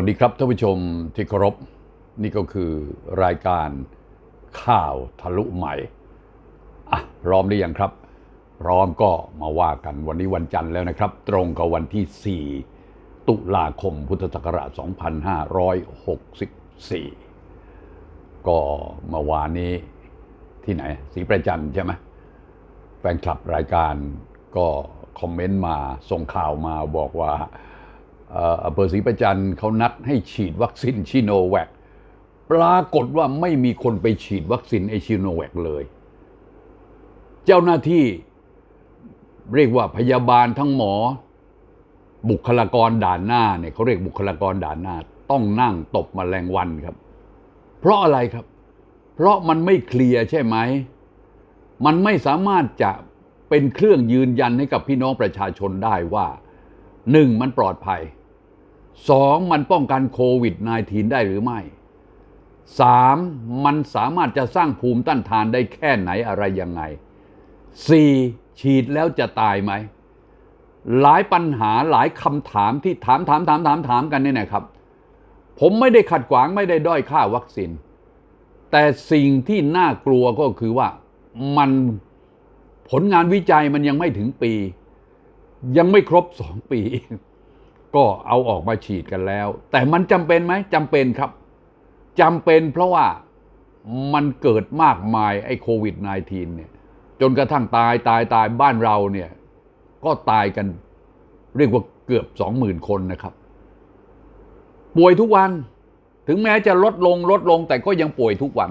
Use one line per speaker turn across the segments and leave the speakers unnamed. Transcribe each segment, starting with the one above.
วัสดีครับท่านผู้ชมที่เคารพนี่ก็คือรายการข่าวทะลุใหม่อะพร้อมหรือยังครับ พร้อมก็มาว่ากันวันนี้วันจันทร์แล้วนะครับ ตรงกับวันที่ 4 ตุลาคมพุทธศักราช 2564 ก็เมื่อวานนี้ที่ไหนศรีประจันใช่ไหมแฟนคลับรายการก็คอมเมนต์มาส่งข่าวมาบอกว่า อำเภอศรีประจันทร์เขานัดให้ฉีดวัคซีนชิโนแวคปรากฏว่าไม่มีคนไปฉีดวัคซีนไอชิโนแวคเลย เจ้าหน้าที่เรียกว่าพยาบาลทั้งหมอ บุคลากรด่านหน้าเนี่ยเขาเรียกบุคลากรด่านหน้า ต้องนั่งตบมแมลงวันครับ เพราะอะไรครับ เพราะมันไม่เคลียร์ใช่ไหม มันไม่สามารถจะเป็นเครื่องยืนยันให้กับพี่น้องประชาชนได้ว่าหนึ่งมันปลอดภัย สองมันป้องกันโควิด -19 ได้หรือไม่สามมันสามารถจะสร้างภูมิต้านทานได้แค่ไหนอะไรยังไงสี่ฉีดแล้วจะตายไหม หลายปัญหาหลายคำถามที่ถามถามถามถามถามกันเนี่ยนะครับ ผมไม่ได้ขัดขวางไม่ได้ด้อยค่าวัคซีน แต่สิ่งที่น่ากลัวก็คือว่ามันผลงานวิจัยมันยังไม่ถึงปี ยังไม่ครบสองปี ก็เอาออกมาฉีดกันแล้ว แต่มันจำเป็นไหมจำเป็นครับจำเป็นเพราะว่ามันเกิดมากมายไอ้โควิด -19 เนี่ยจนกระทั่งตายตายตายบ้านเราเนี่ยก็ตายกันเรียกว่าเกือบสองหมื่นคนนะครับ ป่วยทุกวันถึงแม้จะลดลงลดลงแต่ก็ยังป่วยทุกวัน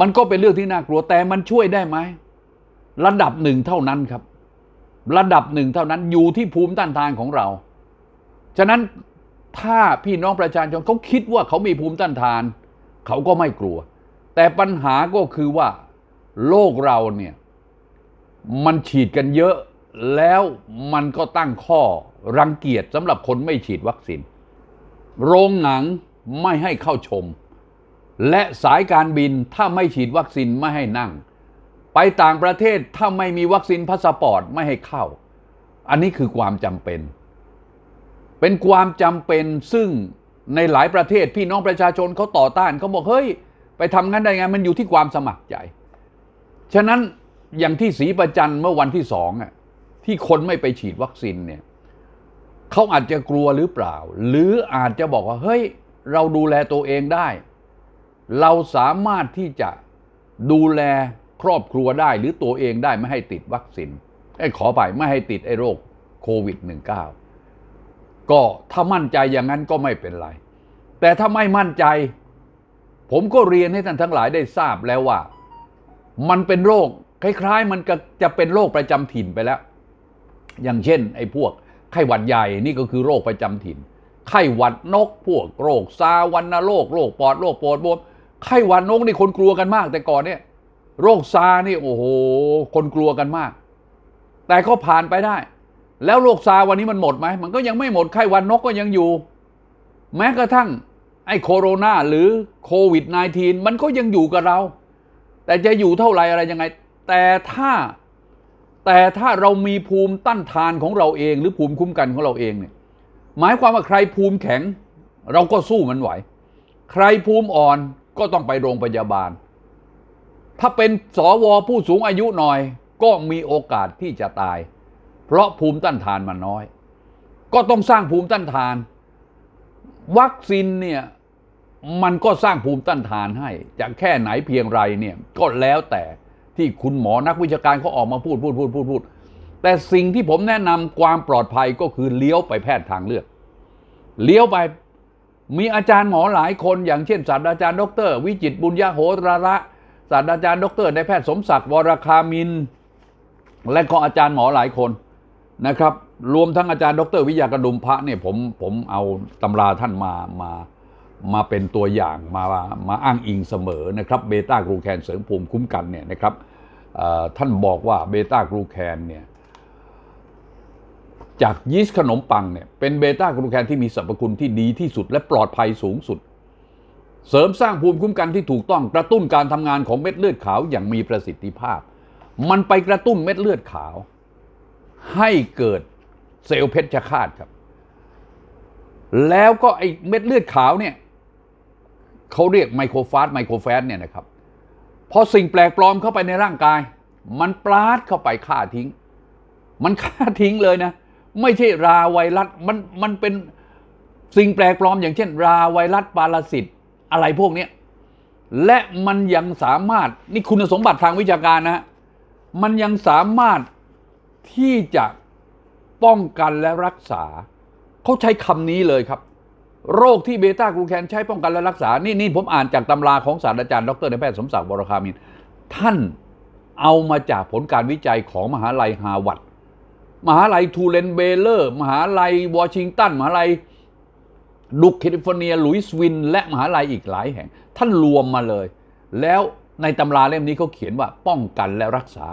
มันก็เป็นเรื่องที่น่ากลัวแต่มันช่วยได้ไหมระดับหนึ่งเท่านั้นครับ ระดับหนึ่งเท่านั้นอยู่ที่ภูมิต้านทานของเรา ฉะนั้นถ้าพี่น้องประชาชนเขาคิดว่าเขามีภูมิต้านทาน เขาก็ไม่กลัว แต่ปัญหาก็คือว่าโลกเราเนี่ยมันฉีดกันเยอะแล้วมันก็ตั้งข้อรังเกียจสำหรับคนไม่ฉีดวัคซีน โรงหนังไม่ให้เข้าชม และสายการบินถ้าไม่ฉีดวัคซีนไม่ให้นั่ง ไปต่างประเทศถ้าไม่มีวัคซีนพาสปอร์ตไม่ให้เข้า อันนี้คือความจำเป็น เป็นความจำเป็นซึ่งในหลายประเทศพี่น้องประชาชนเขาต่อต้านเขาบอกเฮ้ย ไปทำงั้นได้ไงมันอยู่ที่ความสมัครใจ ฉะนั้นอย่างที่ศรีประจันเมื่อวันที่สองอะที่คนไม่ไปฉีดวัคซีนเนี่ยเขาอาจจะกลัวหรือเปล่า หรืออาจจะบอกว่าเฮ้ย เราดูแลตัวเองได้ เราสามารถที่จะดูแลครอบครัวได้หรือตัวเองได้ไม่ให้ติดวัคซีนไอ้ขอไปไม่ให้ติดไอ้โรคโควิด -19 ก็ถ้ามั่นใจอย่างนั้นก็ไม่เป็นไร แต่ถ้าไม่มั่นใจ ผมก็เรียนให้ท่านทั้งหลายได้ทราบแล้วว่า มันเป็นโรคคล้ายๆ มันก็จะเป็นโรคประจำถิ่นไปแล้ว อย่างเช่น ไอ้พวกไข้หวัดใหญ่นี่ก็คือโรคประจำถิ่น ไข้หวัดนก พวกโรคซาวันโรคโรคปอดโรคปอดบวมไข้หวัดนกนี่คนกลัวกันมาก แต่ก่อนเนี่ย โรคซานี่โอ้โห คนกลัวกันมาก แต่ก็ผ่านไปได้ แล้วโรคซาวันนี้มันหมดไหม มันก็ยังไม่หมดไข้หวัดนกก็ยังอยู่ แม้กระทั่งไอ้โคโรนาหรือโควิด -19 มันก็ยังอยู่กับเรา แต่จะอยู่เท่าไหร่อะไรยังไง แต่ถ้าแต่ถ้าเรามีภูมิต้านทานของเราเอง หรือภูมิคุ้มกันของเราเองเนี่ยหมายความว่าใครภูมิแข็ง เราก็สู้มันไหว ใครภูมิอ่อนก็ต้องไปโรงพยาบาล ถ้าเป็นสวผู้สูงอายุหน่อย ก็มีโอกาสที่จะตาย เพราะภูมิต้านทานมันน้อย ก็ต้องสร้างภูมิต้านทาน วัคซีนเนี่ยมันก็สร้างภูมิต้านทานให้ จะแค่ไหนเพียงไรเนี่ยก็แล้วแต่ที่คุณหมอนักวิชาการเขาออกมาพูดพูดพูดพูดพูด แต่สิ่งที่ผมแนะนำความปลอดภัยก็คือเลี้ยวไปแพทย์ทางเลือก เลี้ยวไปมีอาจารย์หมอหลายคน อย่างเช่นศาสตราจารย์ดร วิจิตบุญญาโหตระระศาสตราจารย์ดรนายแพทย์สมศักดิ์วรคามิน และก็อาจารย์หมอหลายคน นะครับ รวมทั้งอาจารย์ดรวิยากระดุมพระเนี่ยผมผมเอาตำราท่านมามามาเป็นตัวอย่างมามาอ้างอิงเสมอนะครับเบต้ากรูแคนเสริมภูมิคุ้มกันเนี่ยนะครับท่านบอกว่าเบต้ากรูแคนเนี่ยจากยีสต์ขนมปังเนี่ยเป็นเบต้ากลูแคนที่มีสรรพคุณที่ดีที่สุดและปลอดภัยสูงสุด เสริมสร้างภูมิคุ้มกันที่ถูกต้องกระตุ้นการทำงานของเม็ดเลือดขาวอย่างมีประสิทธิภาพ มันไปกระตุ้นเม็ดเลือดขาว ให้เกิดเซลล์เพชฌฆาตครับ แล้วก็ไอ้เม็ดเลือดขาวเนี่ยเขาเรียกไมโครฟาสไมโครแฟสเนี่ยนะครับ พอสิ่งแปลกปลอมเข้าไปในร่างกาย มันปลาดเข้าไปฆ่าทิ้ง มันฆ่าทิ้งเลยนะ ไม่ใช่ราไวรัสมันมันเป็นสิ่งแปลกปลอมอย่างเช่น ราไวรัสปารสิตอะไรพวกนี้และมันยังสามารถนี่คุณสมบัติทางวิชาการนะ มันยังสามารถ ที่จะป้องกันและรักษา เขาใช้คำนี้เลยครับ โรคที่เบต้ากลูแคนใช้ป้องกันและรักษา นี่นี่ผมอ่านจากตำราของศาสตราจารย์ดรนายแพทย์สมศักดิ์บรคามิน ท่านเอามาจากผลการวิจัยของมหาลัยฮาวาดมหาลัยทูเลนเบเลอร์ มหาลัยวอชิงตัน มหาลัยดุกแคลิฟอร์เนียลุยส์วิน และมหาลัยอีกหลายแห่ง ท่านรวมมาเลย แล้วในตำราเล่มนี้เขาเขียนว่าป้องกันและรักษา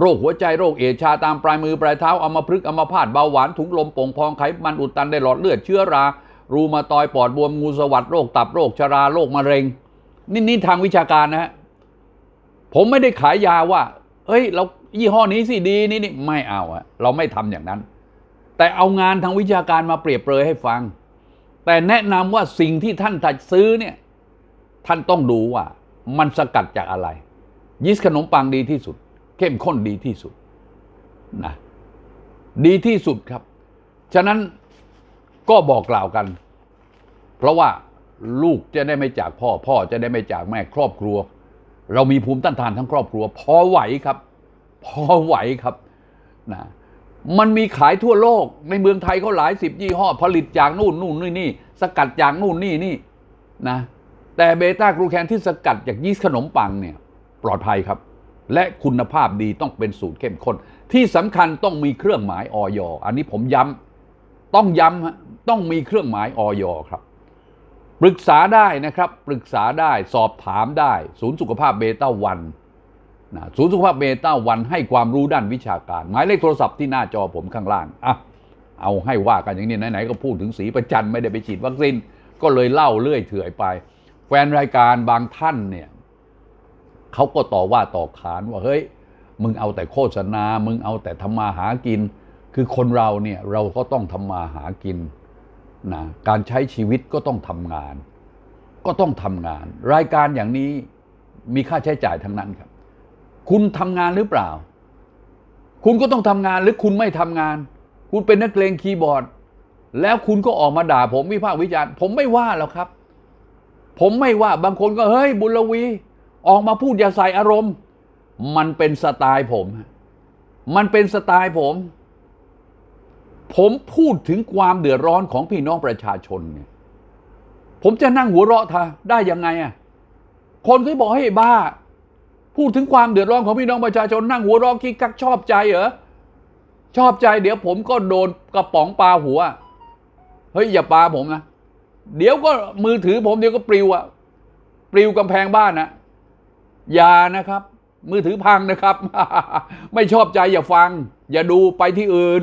โรคหัวใจโรคเอดส์ชาตามปลายมือปลายเท้าอัมพฤกษ์อัมพาตเบาหวานถุงลมโป่งพองไขมันอุดตันในหลอดเลือดเชื้อรา รูมาตอยปอดบวมงูสวัสดโรคตับโรคชราโรคมะเร็ง นี่นี่ทางวิชาการนะฮะผมไม่ได้ขายยาว่า เฮ้ย เรายี่ห้อนี้สิดีนี่นี่ไม่เอาอะเราไม่ทำอย่างนั้น แต่เอางานทางวิชาการมาเปรียบเปรยให้ฟัง แต่แนะนำว่าสิ่งที่ท่านถัดซื้อเนี่ยท่านต้องดูว่า มันสกัดจากอะไรยีสขนมปังดีที่สุด เข้มข้นดีที่สุดนะดีที่สุดครับ ฉะนั้นก็บอกกล่าวกัน เพราะว่าลูกจะได้ไม่จากพ่อ พ่อจะได้ไม่จากแม่ครอบครัว เรามีภูมิต้านทานทั้งครอบครัว พอไหวครับ พอไหวครับนะมันมีขายทั่วโลก ในเมืองไทยเขาหลายสิบยี่ห้อ ผลิตจากนู่นนู่นนี่นี่ สกัดจากนู่นนี่นี่นะแต่เบต้ากลูแคนที่สกัดจากยีสต์ขนมปังเนี่ย ปลอดภัยครับ และคุณภาพดีต้องเป็นสูตรเข้มข้น ที่สำคัญต้องมีเครื่องหมายออยอันนี้ผมย้ำต้องย้ำต้องมีเครื่องหมายออยครับ ปรึกษาได้นะครับ ปรึกษาได้สอบถามได้ ศูนย์สุขภาพเบต้าวันนะศูนย์สุขภาพเบต้าวันให้ความรู้ด้านวิชาการ หมายเลขโทรศัพท์ที่หน้าจอผมข้างล่างอะเอาให้ว่ากันอย่างนี้ไหนๆก็พูดถึงสีประจันไม่ได้ไปฉีดวัคซีนก็เลยเล่าเรื่อยเถื่อยไป แฟนรายการบางท่านเนี่ย เขาก็ต่อว่าต่อขานว่าเฮ้ย มึงเอาแต่โฆษณา มึงเอาแต่ทำมาหากิน คือคนเราเนี่ยเราก็ต้องทำมาหากินนะการใช้ชีวิตก็ต้องทำงาน ก็ต้องทำงาน รายการอย่างนี้มีค่าใช้จ่ายทั้งนั้นครับ คุณทำงานหรือเปล่า คุณก็ต้องทำงานหรือคุณไม่ทำงาน คุณเป็นนักเลงคีย์บอร์ด แล้วคุณก็ออกมาด่าผมวิพากษ์วิจารณ์ ผมไม่ว่าหรอกครับ ผมไม่ว่าบางคนก็เฮ้ยบุญลวี ออกมาพูดอย่าใส่อารมณ์ มันเป็นสไตล์ผม มันเป็นสไตล์ผม ผมพูดถึงความเดือดร้อนของพี่น้องประชาชนเนี่ยผมจะนั่งหัวเราะทาได้ยังไงอะคนก็บอกให้บ้า พูดถึงความเดือดร้อนของพี่น้องประชาชนนั่งหัวเราะคิกคักชอบใจเหรอชอบใจเดี๋ยวผมก็โดนกระป๋องปลาหัว เฮ้ยอย่าปลาผมนะ เดี๋ยวก็มือถือผมเดี๋ยวก็ปลิวอะปลิวกำแพงบ้านนะ อย่านะครับ มือถือพังนะครับ ไม่ชอบใจอย่าฟัง อย่าดูไปที่อื่น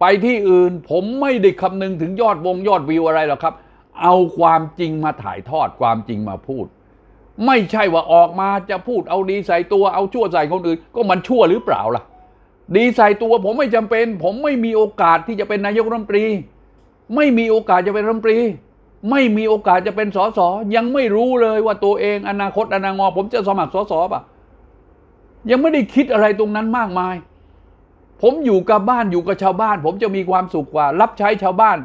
ไปที่อื่น ผมไม่ได้คำนึงถึงยอดวงยอดวิวอะไรหรอกครับ เอาความจริงมาถ่ายทอดความจริงมาพูด ไม่ใช่ว่าออกมาจะพูดเอาดีใส่ตัวเอาชั่วใส่คนอื่น ก็มันชั่วหรือเปล่าล่ะ ดีใส่ตัวผมไม่จำเป็น ผมไม่มีโอกาสที่จะเป็นนายกรัฐมนตรี ไม่มีโอกาสจะเป็นรัฐมนตรี ไม่มีโอกาสจะเป็นสสยังไม่รู้เลยว่าตัวเองอนาคตอนางอ ผมจะสมัครสสป่ะ ยังไม่ได้คิดอะไรตรงนั้นมากมาย ผมอยู่กับบ้านอยู่กับชาวบ้าน ผมจะมีความสุขกว่า รับใช้ชาวบ้าน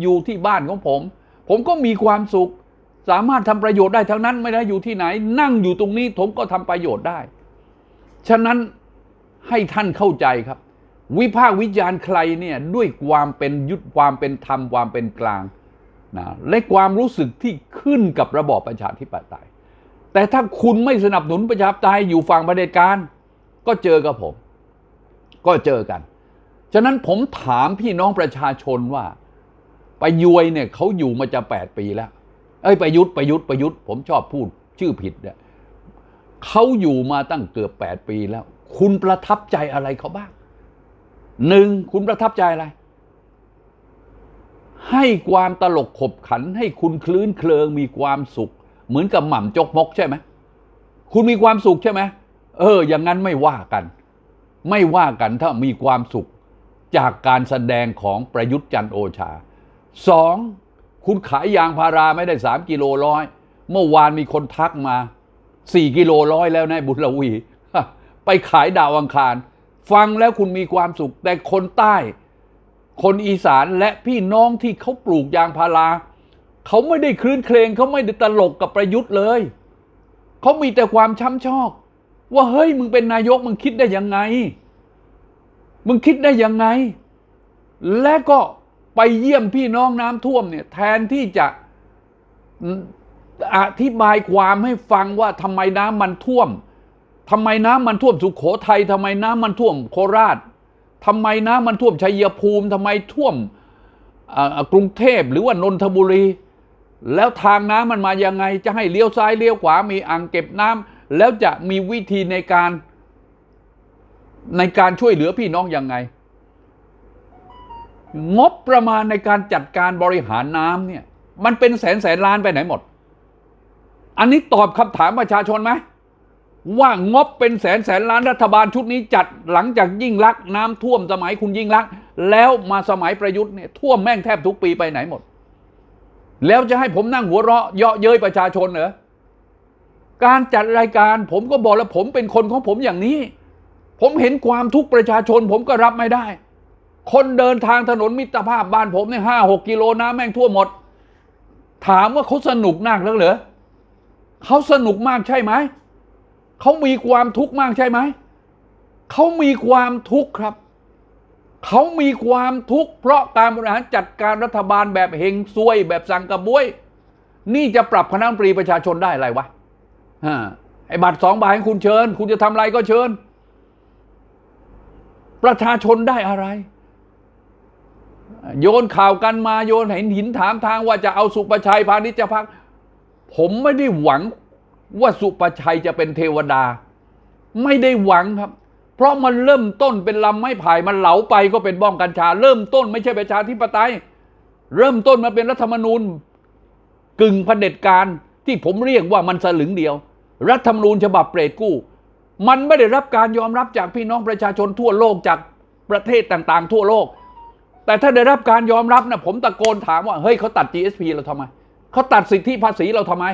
อยู่ที่บ้านของผม ผมก็มีความสุข สามารถทำประโยชน์ได้ทั้งนั้นไม่ได้อยู่ที่ไหน นั่งอยู่ตรงนี้ผมก็ทำประโยชน์ได้ ฉะนั้นให้ท่านเข้าใจครับ วิพากษ์วิจารณ์ใครเนี่ยด้วยความเป็นยุทธความเป็นธรรมความเป็นกลาง นะและความรู้สึกที่ขึ้นกับระบอบประชาธิปไตย แต่ถ้าคุณไม่สนับสนุนประชาธิปไตยอยู่ฝั่งประเผด็จการ ก็เจอกับผม ก็เจอกัน ฉะนั้นผมถามพี่น้องประชาชนว่าประยวยเนี่ยเขาอยู่มาจะแปดปีแล้ว เอ้ยประยุทธ์ประยุทธ์ประยุทธ์ผมชอบพูดชื่อผิดเนี่ยเขาอยู่มาตั้งเกือบแปดปีแล้ว คุณประทับใจอะไรเขาบ้างหนึ่งคุณประทับใจอะไร ให้ความตลกขบขันให้คุณคลื้นเคลิงมีความสุข เหมือนกับหม่ำจกมกใช่ไหมคุณมีความสุขใช่ไหมเออ อย่างนั้นไม่ว่ากัน ไม่ว่ากันถ้ามีความสุขจากการแสดงของประยุทธ์จันโอชาสองคุณขายยางพาราไม่ได้สามกิโลร้อยเมื่อวานมีคนทักมาสี่กิโลร้อยแล้วนายบุญละวี ไปขายดาวอังคาร ฟังแล้วคุณมีความสุข แต่คนใต้ คนอีสานและพี่น้องที่เขาปลูกยางพารา เขาไม่ได้คลื่นเครงเขาไม่ได้ตลกกับประยุทธ์เลย เขามีแต่ความช้ำชอก ว่าเฮ้ยมึงเป็นนายกมึงคิดได้ยังไง มึงคิดได้ยังไง และก็ไปเยี่ยมพี่น้องน้ำท่วมเนี่ยแทนที่จะอธิบายความให้ฟังว่าทำไมน้ำมันท่วมทำไมน้ำมันท่วมสุขโขทัยทำไมน้ำมันท่วมโคราช ทำไมน้ำมันท่วมชัยภูมิทำไมท่วมกรุงเทพหรือว่านนทบุรี แล้วทางน้ำมันมายังไง จะให้เลี้ยวซ้ายเลี้ยวขวามีอ่างเก็บน้ำแล้วจะมีวิธีในการ ในการช่วยเหลือพี่น้องยังไง งบประมาณในการจัดการบริหารน้ำเนี่ย มันเป็นแสนแสนล้านไปไหนหมด อันนี้ตอบคำถามประชาชนไหม ว่างบเป็นแสนแสนล้านรัฐบาลชุดนี้จัดหลังจากยิ่งลักษณ์น้ำท่วมสมัยคุณยิ่งลักษณ์แล้วมาสมัยประยุทธ์เนี่ยท่วมแม่งแทบทุกปีไปไหนหมด แล้วจะให้ผมนั่งหัวเราะเยาะเย้ยประชาชนเหรอการจัดรายการผมก็บอกแล้วผมเป็นคนของผมอย่างนี้ ผมเห็นความทุกข์ประชาชนผมก็รับไม่ได้ คนเดินทางถนนมิตรภาพบ้านผมเนี่ยห้าหกกิโลน้ำแม่งท่วมหมด ถามว่าเขาสนุกนักแล้วเหรอเขาสนุกมากใช่ไหม เขามีความทุกข์มากใช่ไหม เขามีความทุกข์ครับ เขามีความทุกข์เพราะการบริหารจัดการรัฐบาลแบบเฮงซวยแบบสังกระบวย นี่จะปรับคณะตรีประชาชนได้อะไรวะฮะไอ้บัตรสองใบให้คุณเชิญ คุณจะทำอะไรก็เชิญ ประชาชนได้อะไร โยนข่าวกันมาโยนเห็นหินถามทางว่าจะเอาสุประชัยพาณิชพัก ผมไม่ได้หวัง ว่าสุประชัยจะเป็นเทวดา ไม่ได้หวังครับ เพราะมันเริ่มต้นเป็นลำไม้ไผ่มันเหลาไปก็เป็นบ้องกัญชา เริ่มต้นไม่ใช่ประชาธิปไตย เริ่มต้นมาเป็นรัฐธรรมนูญ กึ่งเผด็จการที่ผมเรียกว่ามันสลึงเดียว รัฐธรรมนูญฉบับเปรตกู้ มันไม่ได้รับการยอมรับจากพี่น้องประชาชนทั่วโลกจากประเทศต่างๆ ทั่วโลก แต่ถ้าได้รับการยอมรับนะผมตะโกนถามว่าเฮ้ยเขาตัด GSP เราทำไมเขาตัดสิทธิภาษีเราทำไม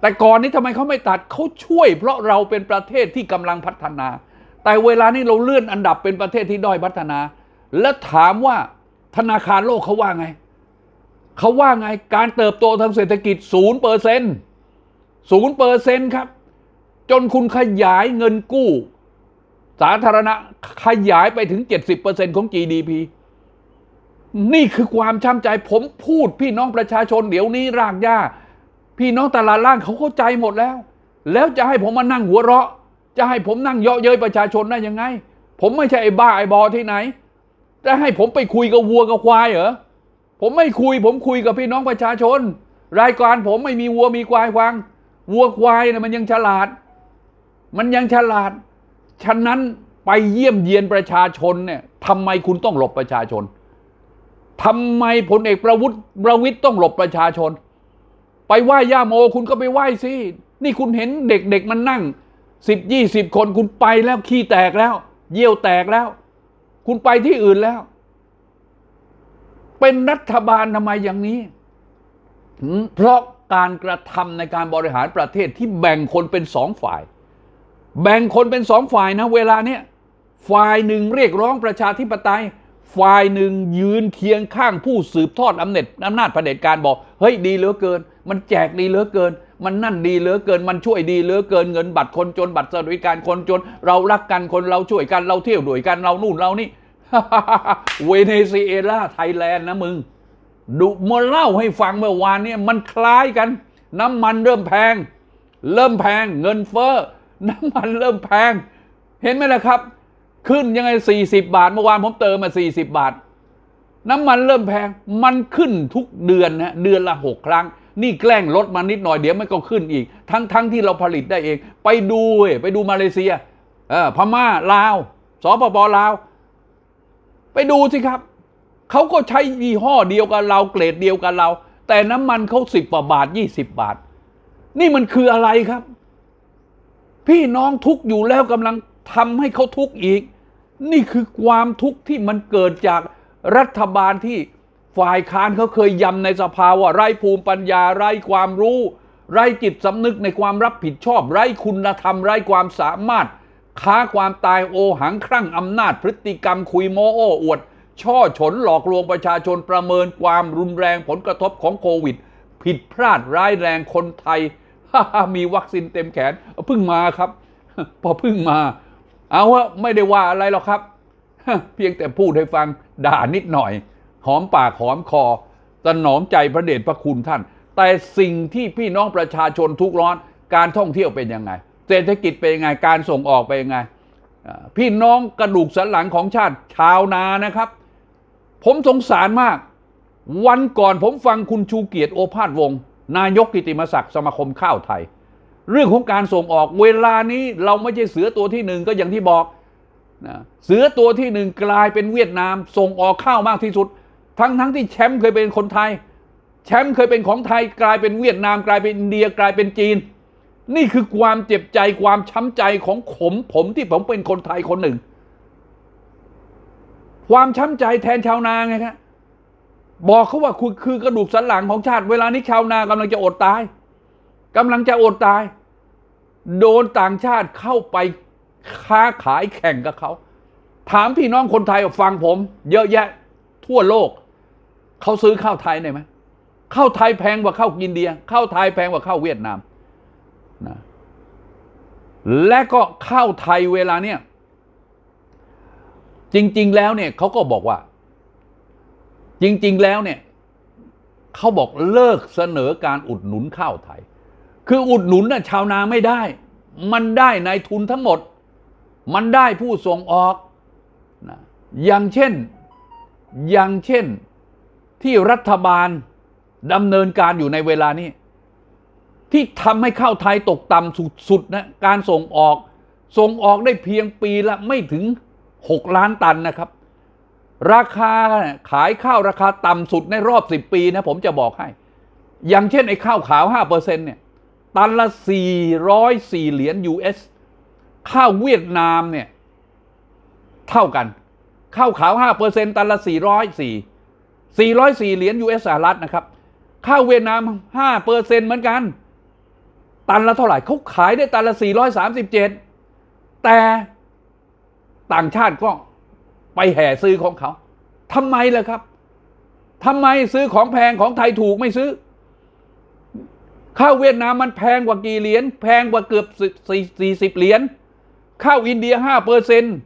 แต่ก่อนนี้ทำไมเขาไม่ตัดเขาช่วย เพราะเราเป็นประเทศที่กำลังพัฒนา แต่เวลานี้เราเลื่อนอันดับเป็นประเทศที่ด้อยพัฒนา และถามว่าธนาคารโลกเขาว่าไงเขาว่าไงการเติบโตทางเศรษฐกิจศูนย์เปอร์เซ็นต์ศูนย์เปอร์เซ็นต์ครับ จนคุณขยายเงินกู้ สาธารณะขยายไปถึง 70%ของ GDP นี่คือความช้ำใจผมพูดพี่น้องประชาชนเดี๋ยวนี้รากหญ้า พี่น้องตลาดล่างเขาเข้าใจหมดแล้ว แล้วจะให้ผมมานั่งหัวเราะ จะให้ผมนั่งเยาะเย้ยประชาชนได้ยังไง ผมไม่ใช่ไอ้บ้าไอ้บอที่ไหน จะให้ผมไปคุยกับวัวกับควายเหรอผมไม่คุย ผมคุยกับพี่น้องประชาชน รายการผมไม่มีวัวมีควายฟังวัวควายนะมันยังฉลาด มันยังฉลาด ฉะนั้นไปเยี่ยมเยียนประชาชนเนี่ยทำไมคุณต้องหลบประชาชนทำไมพลเอกประวุฒิประวิตยต้องหลบประชาชน ไปไหว้ย่าโมคุณก็ไปไหว้สินี่คุณเห็นเด็กๆมันนั่งสิบยี่สิบคนคุณไปแล้วขี้แตกแล้ว เยี่ยวแตกแล้ว คุณไปที่อื่นแล้ว เป็นรัฐบาลทำไมอย่างนี้เพราะการกระทำในการบริหารประเทศที่แบ่งคนเป็นสองฝ่าย แบ่งคนเป็นสองฝ่ายนะ เวลาเนี้ยฝ่ายหนึ่งเรียกร้องประชาธิปไตย ฝ่ายหนึ่งยืนเคียงข้างผู้สืบทอดอำนาจอำนาจเผด็จการบอก เฮ้ยดีเหลือเกิน มันแจกดีเหลือเกิน มันนั่นดีเหลือเกิน มันช่วยดีเหลือเกินเงินบัตรคนจนบัตรสวัสดิการคนจน เรารักกันคนเราช่วยกันเราเที่ยวด้วยกันเรานู่นเรานี่เวเนซุเอลาไทยแลนด์นะมึงดูมาเล่าให้ฟังเมื่อวานเนี่ยมันคล้ายกัน น้ำมันเริ่มแพง เริ่มแพง เงินเฟ้อน้ำมันเริ่มแพง เห็นไหมล่ะครับ ขึ้นยังไง 40 บาทเมื่อวานผมเติมมา 40 บาท น้ำมันเริ่มแพง มันขึ้นทุกเดือนนะเดือนละหกครั้ง นี่แกล้งลดมานิดหน่อยเดี๋ยวมันก็ขึ้นอีก ทั้งทั้งที่เราผลิตได้เอง ไปดูไปดูมาเลเซียเออพม่าลาวสปปลาว ไปดูสิครับเขาก็ใช้ยี่ห้อเดียวกับเราเกรดเดียวกับเรา แต่น้ำมันเขาสิบกว่าบาทยี่สิบบาท นี่มันคืออะไรครับ พี่น้องทุกอยู่แล้วกำลังทำให้เขาทุกข์อีก นี่คือความทุกข์ที่มันเกิดจากรัฐบาลที่ ฝ่ายค้านเขาเคยยำในสภาว่าไร้ภูมิปัญญาไร้ความรู้ ไร้จิตสำนึกในความรับผิดชอบ ไร้คุณธรรม ไร้ความสามารถ ค้าความตายโอหังครั่งอำนาจพฤติกรรมคุยโมโอ้อวด ช่อฉนหลอกลวงประชาชนประเมินความรุนแรงผลกระทบของโควิด ผิดพลาดร้ายแรงคนไทยมีวัคซีนเต็มแขนเพิ่งมาครับ พอเพิ่งมา เอาวะไม่ได้ว่าอะไรหรอกครับ เพียงแต่พูดให้ฟังด่านิดหน่อย หอมปากหอมคอสนองใจพระเดชพระคุณท่าน แต่สิ่งที่พี่น้องประชาชนทุกร้อนการท่องเที่ยวเป็นยังไง เศรษฐกิจเป็นยังไงการส่งออกเป็นยังไง พี่น้องกระดูกสันหลังของชาติชาวนานะครับ ผมสงสารมาก วันก่อนผมฟังคุณชูเกียรติโอภาสวงศ์นายกกิติมศักดิ์สมาคมข้าวไทย เรื่องของการส่งออกเวลานี้เราไม่ใช่เสือตัวที่หนึ่งก็อย่างที่บอกนะเสือตัวที่หนึ่งกลายเป็นเวียดนาม ส่งออกข้าวมากที่สุด ทั้งทั้งที่แชมป์เคยเป็นคนไทย แชมป์เคยเป็นของไทยกลายเป็นเวียดนามกลายเป็นอินเดียกลายเป็นจีน นี่คือความเจ็บใจความช้ำใจของผมผมที่ผมเป็นคนไทยคนหนึ่ง ความช้ำใจแทนชาวนาไงครับบอกเขาว่าคุณคือกระดูกสันหลังของชาติ เวลานี้ชาวนากำลังจะอดตายกำลังจะอดตาย โดนต่างชาติเข้าไปค้าขายแข่งกับเขา ถามพี่น้องคนไทยฟังผม เยอะแยะ ทั่วโลก เขาซื้อข้าวไทยได้ไหมข้าวไทยแพงกว่าข้าวอินเดียข้าวไทยแพงกว่าข้าวเวียดนามนะและก็ข้าวไทยเวลาเนี่ยจริง ๆ แล้วเนี่ยเขาก็บอกว่า จริง ๆ แล้วเนี่ยเขาบอกเลิกเสนอการอุดหนุนข้าวไทย คืออุดหนุนน่ะชาวนาไม่ได้ มันได้ในทุนทั้งหมด มันได้ผู้ส่งออกนะอย่างเช่น อย่างเช่นที่รัฐบาลดำเนินการอยู่ในเวลานี้ ที่ทำให้ข้าวไทยตกต่ำสุดๆนะการส่งออก ส่งออกได้เพียงปีละไม่ถึง 6 ล้านตันนะครับ ราคาขายข้าวราคาต่ำสุดในรอบ 10 ปีนะผมจะบอกให้ อย่างเช่นไอ้ข้าวขาว 5%เนี่ยตันละ 404 เหรียญ US ข้าวเวียดนามเนี่ย เท่ากัน ข้าวขาว5%ตันละ 404 404 เหรียญ US สหรัฐนะครับ ข้าวเวียดนาม5%เหมือนกัน ตันละเท่าไหร่เขาขายได้ตันละ 437 แต่ต่างชาติก็ไปแห่ซื้อของเขาทำไมล่ะครับทำไมซื้อของแพงของไทยถูกไม่ซื้อ ข้าวเวียดนามมันแพงกว่ากี่เหรียญ แพงกว่าเกือบสี่สิบเหรียญ ข้าวอินเดียห้าเปอร์เซ็นต์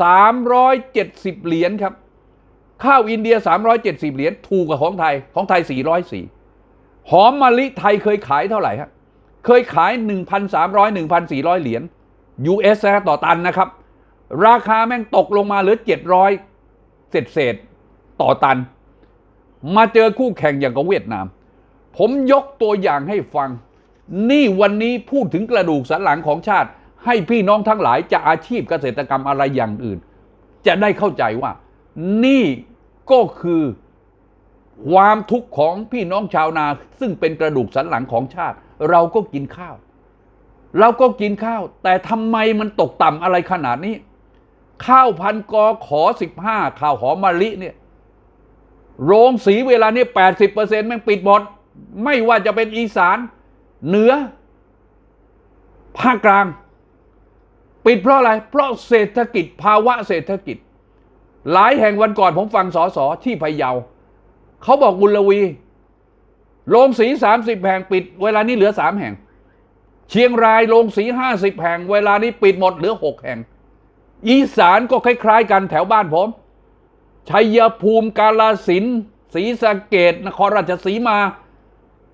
สามร้อยเจ็ดสิบเหรียญครับ ข้าวอินเดียสามร้อยเจ็ดสิบเหรียญถูกกว่าของไทยของไทยสี่ร้อยสี่หอมมะลิไทยเคยขายเท่าไหร่ครับเคยขายหนึ่งพันสามร้อยหนึ่งพันสี่ร้อยเหรียญ US นะต่อตันนะครับ ราคาแม่งตกลงมาเหลือเจ็ดร้อยเศษเศษต่อตัน มาเจอคู่แข่งอย่างกับเวียดนาม ผมยกตัวอย่างให้ฟัง นี่วันนี้พูดถึงกระดูกสันหลังของชาติ ให้พี่น้องทั้งหลายจะอาชีพเกษตรกรรมอะไรอย่างอื่น จะได้เข้าใจว่า นี่ก็คือความทุกข์ของพี่น้องชาวนา ซึ่งเป็นกระดูกสันหลังของชาติ เราก็กินข้าว เราก็กินข้าว แต่ทำไมมันตกต่ำอะไรขนาดนี้ ข้าวพันกอขอสิบห้าข้าวหอมมะลิเนี่ยโรงสีเวลานี้แปดสิบเปอร์เซ็นต์ม่งปิดหมด ไม่ว่าจะเป็นอีสาน เหนือ ภาคกลาง ปิดเพราะอะไร เพราะเศรษฐกิจภาวะเศรษฐกิจ หลายแห่งวันก่อนผมฟังสอสอที่พะเยาเขาบอกบุญลวีโรงสีสามสิบแห่งปิด เวลานี้เหลือสามแห่ง เชียงรายโรงสีห้าสิบแห่ง เวลานี้ปิดหมดเหลือหกแห่ง อีสานก็คล้าย ๆ กันแถวบ้านผมชัยภูมิกาลสินศรีสะเกดนครราชสีมา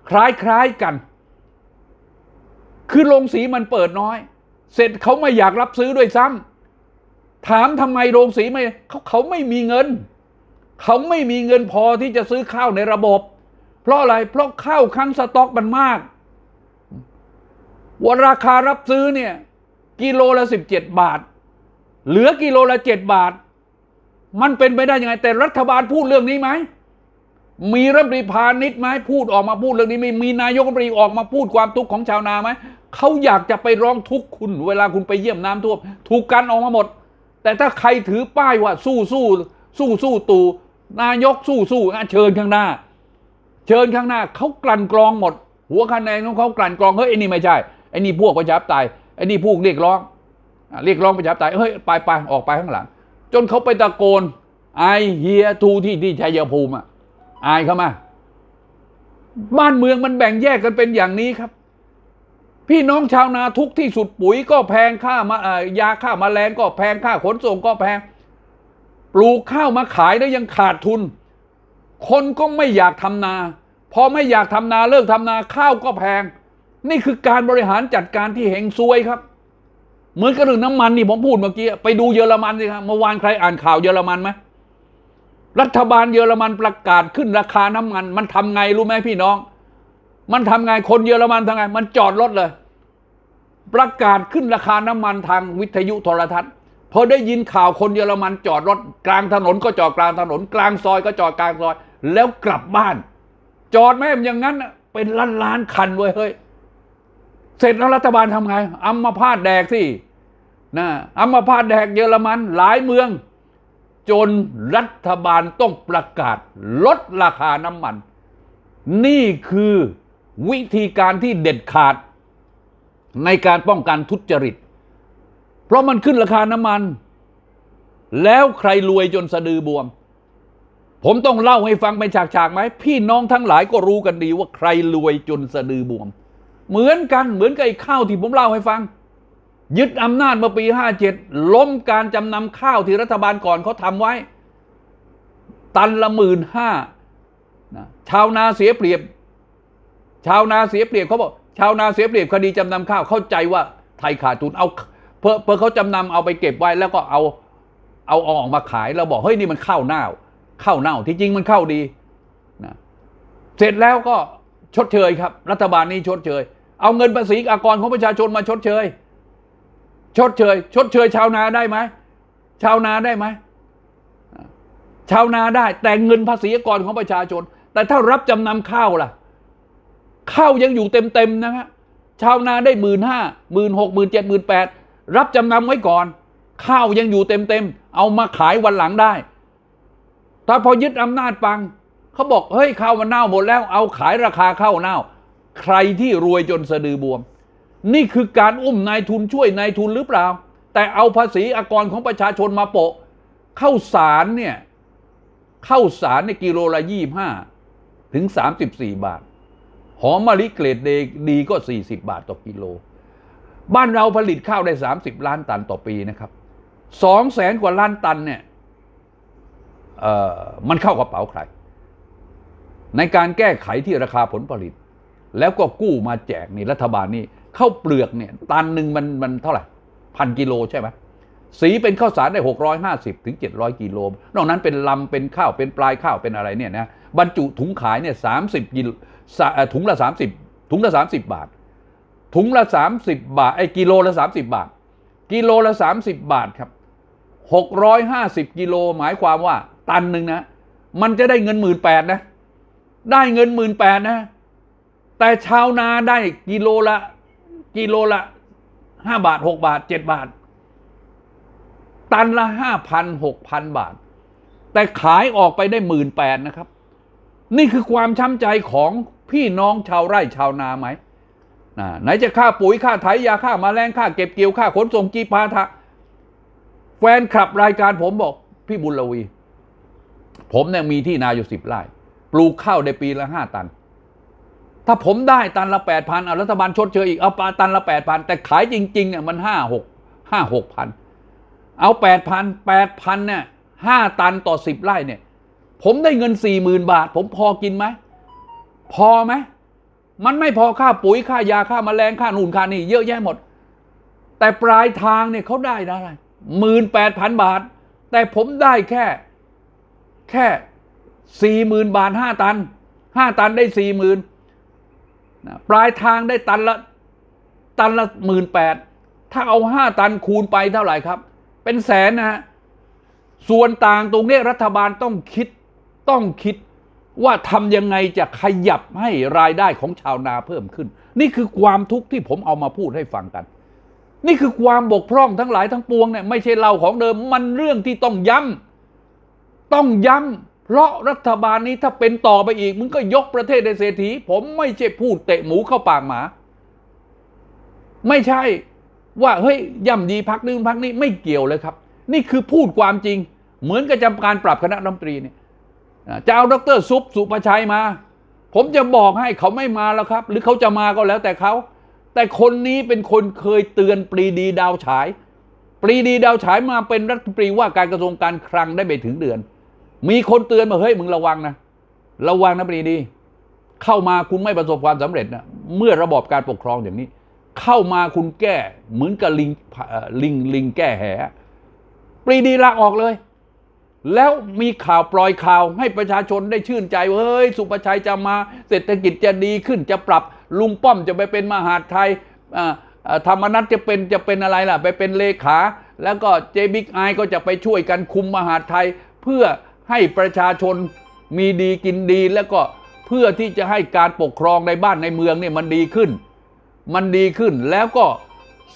คล้าย ๆ กัน คือโรงสีมันเปิดน้อย เสร็จเขาไม่อยากรับซื้อด้วยซ้ำถามทำไมโรงสีไม่เขาเขาไม่มีเงิน เขาไม่มีเงินพอที่จะซื้อข้าวในระบบ เพราะอะไรเพราะข้าวครั้งสต็อกมันมากว่าราคารับซื้อเนี่ย กิโลละสิบเจ็ดบาท เหลือกิโลละเจ็ดบาท มันเป็นไปได้ยังไง แต่รัฐบาลพูดเรื่องนี้ไหมมีรัฐมนตรีพาณิชย์ไหมพูดออกมาพูดเรื่องนี้ไหมมีนายกรัฐมนตรีออกมาพูดความทุกข์ของชาวนาไหม เขาอยากจะไปร้องทุกข์คุณ เวลาคุณไปเยี่ยมน้ำท่วมถูกกันออกมาหมด แต่ถ้าใครถือป้ายว่าสู้สู้สู้สู้ตู่นายกสู้สู้อะเชิญข้างหน้า เชิญข้างหน้าเขากลั่นกรองหมด หัวคะแนนของเขากลั่นกรองเฮ้ยไอ้นี่ไม่ใช่ไอ้นี่พวกประชาธิปไตยไอ้นี่พวกเรียกร้องเรียกร้องประชาธิปไตยเฮ้ยไปไปออกไปข้างหลัง จนเขาไปตะโกนไอเฮียทูที่ที่ชัยภูมิอะอายเขามาบ้านเมืองมันแบ่งแยกกันเป็นอย่างนี้ครับ พี่น้องชาวนาทุกที่สุดปุ๋ยก็แพงค่ามายาฆ่ามาแมลงก็แพงค่าขนส่งก็แพง ปลูกข้าวมาขายแล้วยังขาดทุน คนก็ไม่อยากทำนา พอไม่อยากทำนาเลิกทำนาข้าวก็แพง นี่คือการบริหารจัดการที่เฮงซวยครับ เหมือนกับเรื่องน้ำมันนี่ผมพูดเมื่อกี้ไปดูเยอรมันสิครับเมื่อวานใครอ่านข่าวเยอรมันไหมรัฐบาลเยอรมันประกาศขึ้นราคาน้ำมัน มันทำไงรู้ไหมพี่น้อง มันทำไงคนเยอรมันทำไง มันจอดรถเลย ประกาศขึ้นราคาน้ำมันทางวิทยุโทรทัศน์พอได้ยินข่าวคนเยอรมันจอดรถ กลางถนนก็จอดกลางถนน กลางซอยก็จอดกลางซอย แล้วกลับบ้าน จอดแม่อย่างนั้นเป็นล้านล้านคันเว้ยเฮ้ยเสร็จแล้วรัฐบาลทำไงอัมพาตแดกสินะอัมพาตแดกเยอรมันหลายเมือง จนรัฐบาลต้องประกาศลดราคาน้ำมัน นี่คือ วิธีการที่เด็ดขาดในการป้องกันทุจริต เพราะมันขึ้นราคาน้ำมัน แล้วใครรวยจนสะดือบวม ผมต้องเล่าให้ฟังเป็นฉากๆไหม พี่น้องทั้งหลายก็รู้กันดีว่าใครรวยจนสะดือบวม เหมือนกันเหมือนกับไอ้ข้าวที่ผมเล่าให้ฟัง ยึดอำนาจเมื่อปี 57 ล้มการจำนำข้าวที่รัฐบาลก่อนเขาทำไว้ ตันละหมื่นห้าชาวนาเสียเปรียบ ชาวนาเสียเปรียบเขาบอกชาวนาเสียเปรียบคดีจำนำข้าวเข้าใจว่าไทยขาดทุนเอาเพื่อเพื่อเขาจำนำเอาไปเก็บไว้แล้วก็เอาเอาออกมาขายแล้วบอกเฮ้ยนี่มันข้าวเน่าข้าวเน่าที่จริงมันข้าวดีนะเสร็จแล้วก็ชดเชยครับ รัฐบาลนี้ชดเชย เอาเงินภาษีอากรของประชาชนมาชดเชย ชดเชย ชดเชย ชาวนาได้ไหมชาวนาได้ไหมชาวนาได้แต่เงินภาษีอากรของประชาชน แต่ถ้ารับจำนำข้าวล่ะ ข้าวยังอยู่เต็มๆนะฮะชาวนาได้หมื่นห้าหมื่นหกหมื่นเจ็ดหมื่นแปดรับจำนำไว้ก่อน ข้าวยังอยู่เต็มๆเอามาขายวันหลังได้ ถ้าพอยึดอำนาจปังเขาบอกเฮ้ยข้าวมันเน่าหมดแล้ว เอาขายราคาข้าวเน่า ใครที่รวยจนสะดือบวม นี่คือการอุ้มนายทุนช่วยนายทุนหรือเปล่า แต่เอาภาษีอากรของประชาชนมาโปะข้าวสารเนี่ยข้าวสารในกิโลละยี่ห้าถึงสามสิบสี่บาท หอมมะลิเกรดเดดีก็ 40 บาทต่อกิโล บ้านเราผลิตข้าวได้ 30 ล้านตันต่อปีนะครับสองแสนกว่าล้านตันเนี่ยมันเข้ากระเป๋าใคร ในการแก้ไขที่ราคาผลผลิต แล้วก็กู้มาแจกนี่รัฐบาลนี่ข้าวเปลือกเนี่ยตันหนึ่งมันมันเท่าไหร่พันกิโลใช่ไหมสีเป็นข้าวสารได้ 650ถึง700 กิโล นอกนั้นเป็นลำเป็นข้าวเป็นปลายข้าวเป็นอะไรเนี่ยนะบรรจุถุงขายเนี่ย30กิโล ถุงละ 30 ถุงละ 30 บาท ถุงละ 30 บาทไอ้กิโลละ 30 บาท กิโลละ 30 บาทครับ 650 กิโลหมายความว่า ตันหนึ่งนะ มันจะได้เงินหมื่นแปดนะ ได้เงินหมื่นแปดนะ แต่ชาวนาได้กิโลละกิโลละห้าบาทหกบาทเจ็ดบาท ตันละห้าพันหกพันบาท แต่ขายออกไปได้หมื่นแปดนะครับนี่คือความช้ำใจของ พี่น้องชาวไร่ชาวนาไหมนะไหนจะค่าปุ๋ยค่าไถยาค่ามาแรงค่าเก็บเกี่ยวค่าขนส่งกีพาทะแฟนคลับรายการผมบอกพี่บุญลวี ผมเนี่ยมีที่นาอยู่สิบไร่ปลูกข้าวได้ปีละห้าตัน ถ้าผมได้ตันละแปดพันเอารัฐบาลชดเชยอีกเอาปาตันละแปดพันแต่ขายจริงๆเนี่ยมันห้าหกห้าหกพันเอาแปดพันแปดพันเนี่ยห้าตันต่อสิบไร่เนี่ย ผมได้เงินสี่หมื่นบาท ผมพอกินไหม พอไหมมันไม่พอค่าปุ๋ยค่ายาค่าแมลงค่านู่นค่านี่เยอะแยะหมด แต่ปลายทางเนี่ยเขาได้ได้หมื่นแปดพันบาท แต่ผมได้แค่ แค่สี่หมื่นบาทห้าตันห้าตันได้สี่หมื่นปลายทางได้ตันละตันละหมื่นแปดถ้าเอาห้าตันคูณไปเท่าไหร่ครับ เป็นแสนนะฮะส่วนต่างตรงนี้รัฐบาลต้องคิดต้องคิด ว่าทำยังไงจะขยับให้รายได้ของชาวนาเพิ่มขึ้น นี่คือความทุกข์ที่ผมเอามาพูดให้ฟังกัน นี่คือความบกพร่องทั้งหลายทั้งปวงเนี่ยไม่ใช่เราของเดิมมันเรื่องที่ต้องย้ำต้องย้ำเพราะรัฐบาลนี้ถ้าเป็นต่อไปอีกมึงก็ยกประเทศในเศรษฐี ผมไม่ใช่พูดเตะหมูเข้าปากหมา ไม่ใช่ว่าเฮ้ยย่ำดีพักนึงพักนี้ไม่เกี่ยวเลยครับ นี่คือพูดความจริง เหมือนกับจำการปรับคณะรัฐมนตรีเนี่ย จะเอาดรซุปสุประชัยมา ผมจะบอกให้เขาไม่มาแล้วครับ หรือเขาจะมาก็แล้วแต่เขา แต่คนนี้เป็นคนเคยเตือนปรีดีดาวฉาย ปรีดีดาวฉายมาเป็นรัฐมนตรีว่าการกระทรวงการคลังได้ไปถึงเดือน มีคนเตือนมาเฮ้ยมึงระวังนะ ระวังนะปรีดี เข้ามาคุณไม่ประสบความสำเร็จนะเมื่อระบอบการปกครองอย่างนี้ เข้ามาคุณแก้เหมือนกับลิงลิงลิงแก้แหปรีดีลาออกเลย แล้วมีข่าวปล่อยข่าวให้ประชาชนได้ชื่นใจว่าเฮ้ย สุประชัยจะมาเศรษฐกิจจะดีขึ้นจะปรับลุงป้อมจะไปเป็นมหาดไทยธรรมนัตจะเป็นจะเป็นอะไรล่ะ ไปเป็นเลขา แล้วก็เจบิ๊กไอก็จะไปช่วยกันคุมมหาดไทย เพื่อให้ประชาชนมีดีกินดีแล้วก็เพื่อที่จะให้การปกครองในบ้านในเมืองเนี่ยมันดีขึ้น มันดีขึ้นแล้วก็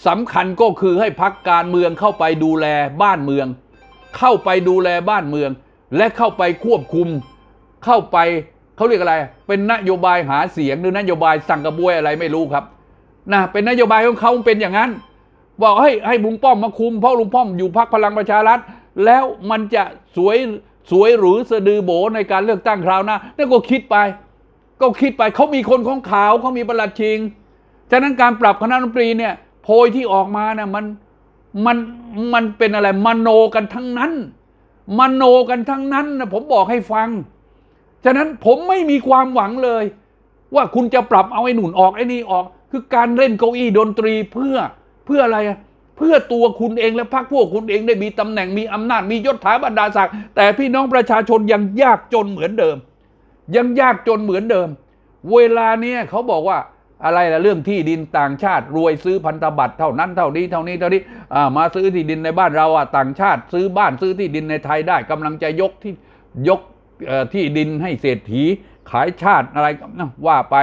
สำคัญก็คือให้พักการเมืองเข้าไปดูแลบ้านเมือง เข้าไปดูแลบ้านเมือง และเข้าไปควบคุม เข้าไปเขาเรียกอะไร เป็นนโยบายหาเสียงหรือนโยบายสั่งกระบวยอะไรไม่รู้ครับนะเป็นนโยบายของเขาเป็นอย่างนั้นบอกให้ให้ลุงป้อมมาคุมเพราะลุงป้อมอยู่พักพลังประชารัฐ แล้วมันจะสวยสวยหรือสะดือโบในการเลือกตั้งคราวหน้านั่นก็คิดไป ก็คิดไปเขามีคนของขาวเขามีประหลัดชิง ฉะนั้นการปรับคณะรัฐมนตรีเนี่ยโพยที่ออกมาเนี่ยมัน มันมันเป็นอะไรมโนกันทั้งนั้นมโนกันทั้งนั้นนะผมบอกให้ฟัง ฉะนั้นผมไม่มีความหวังเลย ว่าคุณจะปรับเอาไอ้หนุนออกไอ้นี่ออก คือการเล่นเก้าอี้ดนตรีเพื่อเพื่ออะไรเพื่อตัวคุณเองและพรรคพวกคุณเองได้มีตำแหน่งมีอำนาจมียศถาบรรดาศักดิ์แต่พี่น้องประชาชนยังยากจนเหมือนเดิม ยังยากจนเหมือนเดิม เวลาเนี้ยเขาบอกว่า อะไรละเรื่องที่ดินต่างชาติรวยซื้อพันธบัตรเท่านั้นเท่านี้เท่านี้เท่านี้มาซื้อที่ดินในบ้านเราอะต่างชาติ ซื้อบ้านซื้อที่ดินในไทยได้กำลังจะยกที่ยกที่ดินให้เศรษฐีขายชาติอะไรก็นะว่าไป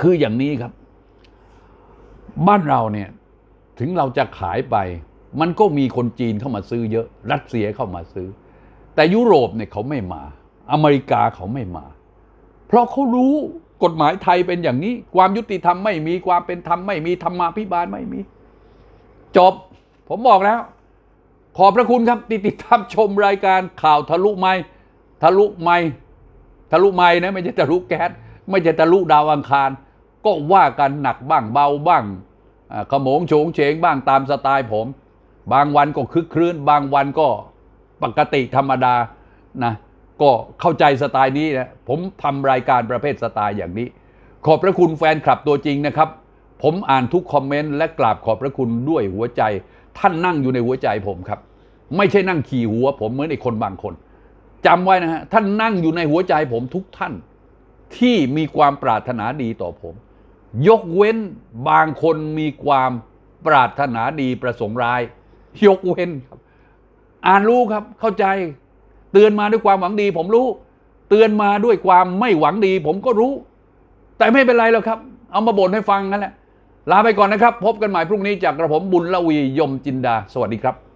คืออย่างนี้ครับ บ้านเราเนี่ย ถึงเราจะขายไป มันก็มีคนจีนเข้ามาซื้อเยอะ รัสเซียเข้ามาซื้อ แต่ยุโรปเนี่ยเขาไม่มา อเมริกาเขาไม่มา เพราะเขารู้ กฎหมายไทยเป็นอย่างนี้ ความยุติธรรมไม่มีความเป็นธรรมไม่มีธรรมาภิบาลไม่มี จบ ผมบอกแล้ว ขอบพระคุณครับที่ติดตามชมรายการข่าวทะลุไม้ทะลุไม้ทะลุไม้นะไม่ใช่ทะลุแก๊สไม่ใช่ทะลุดาวอังคาร ก็ว่ากันหนักบ้างเบาบ้างขโมงโฉงเฉงบ้างตามสไตล์ผม บางวันก็คึกครื้น บางวันก็ปกติธรรมดานะ ก็เข้าใจสไตล์นี้นะผมทำรายการประเภทสไตล์อย่างนี้ ขอบพระคุณแฟนคลับตัวจริงนะครับ ผมอ่านทุกคอมเมนต์และกราบขอบพระคุณด้วยหัวใจ ท่านนั่งอยู่ในหัวใจผมครับ ไม่ใช่นั่งขี่หัว ผมเหมือนไอ้คนบางคนจำไว้นะฮะท่านนั่งอยู่ในหัวใจผมทุกท่าน ที่มีความปรารถนาดีต่อผม ยกเว้นบางคนมีความปรารถนาดีประสงค์ร้าย ยกเว้นครับ อ่านรู้ครับเข้าใจ เตือนมาด้วยความหวังดี ผมรู้ เตือนมาด้วยความไม่หวังดี ผมก็รู้ แต่ไม่เป็นไรหรอกครับ เอามาบ่นให้ฟังนั่นแหละลาไปก่อนนะครับ พบกันใหม่พรุ่งนี้จากกระผมบุญละวียมจินดา สวัสดีครับ